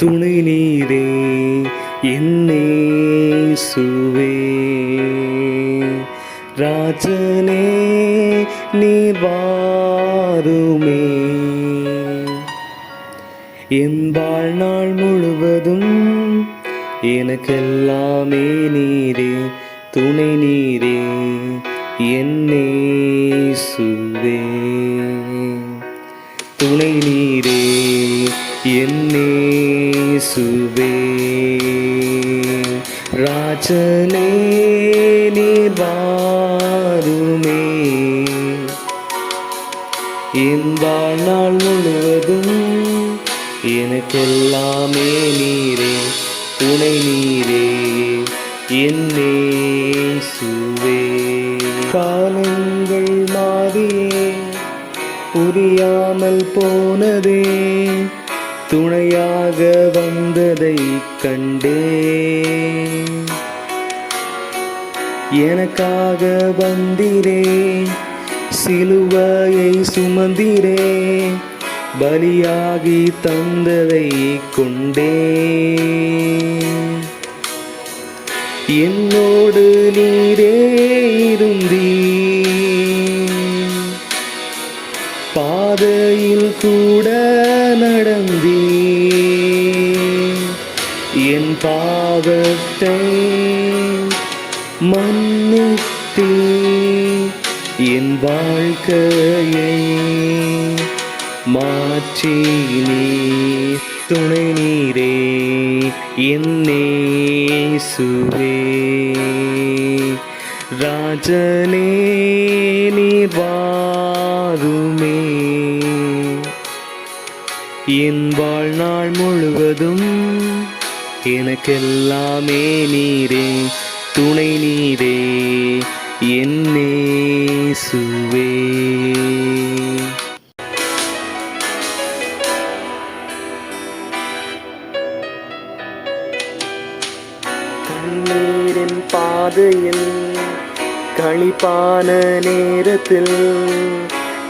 துணை நீரே என்னே சுவே ராஜனே நீ வாருமே. என் வாழ்நாள் முழுவதும் எனக்கெல்லாமே நீரே துணை நீரே என்னே சுவே துணை நீரே என்னே சுவே ராஜனே நீர் வாருமே. என் வாழ்நாள் முழுவதும் எனக்கெல்லாமே நீரே துணை நீரே என்னே சுவே காலங்கள் மாறியே புரியாமல் போனதே துணையாக வந்ததை கண்டே. எனக்காக வந்திரே சிலுவையை சுமந்திரே பலியாகி தந்ததை கொண்டே. என்னோடு நீரே இருந்தீ பாதையில் கூட நடந்தீ என் பாவத்தை மன்னித்தீ என் வாழ்க்கையை மாற்றி நீ துணை நீரே என்னே சுவே ராஜனே நீர் வாருமே. என் வாழ்நாள் முழுவதும் எனக்கெல்லாமே நீரே துணை நீரே என்னே பாதையில் களிப்பான நேரத்தில்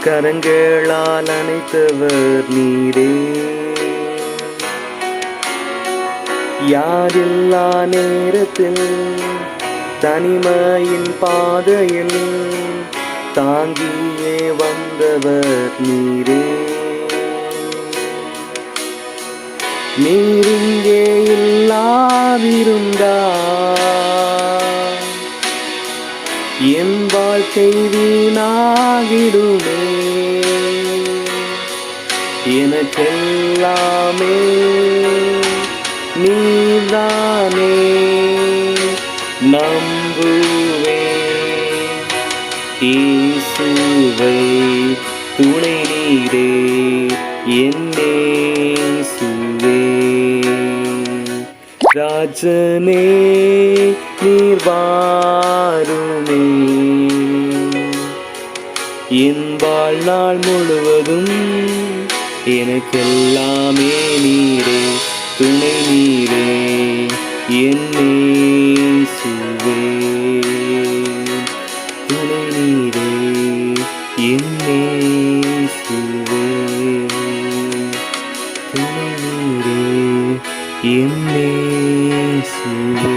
கரங்களால் அணைத்தவர் நீரே. யாரில்லா நேரத்தில் தனிமையின் பாதையில் தாங்கியே வந்தவர் நீரே. நீரிங்கே இல்லாதிருந்தார். என் வாழ்க்கை வீணாகிடுமே. எனக்கெல்லாமே நீதானே. நம்புவே. இயேசுவை துணை நீரே. என்னே சுவே ராஜனே நீர் வாருமே. என் வாழ்நாள் முழுவதும் எனக்கெல்லாமே நீரே துணை நீரே என்னே சுவே துணை நீரே என்னே சுவே துணை நீரே என்னே சுவே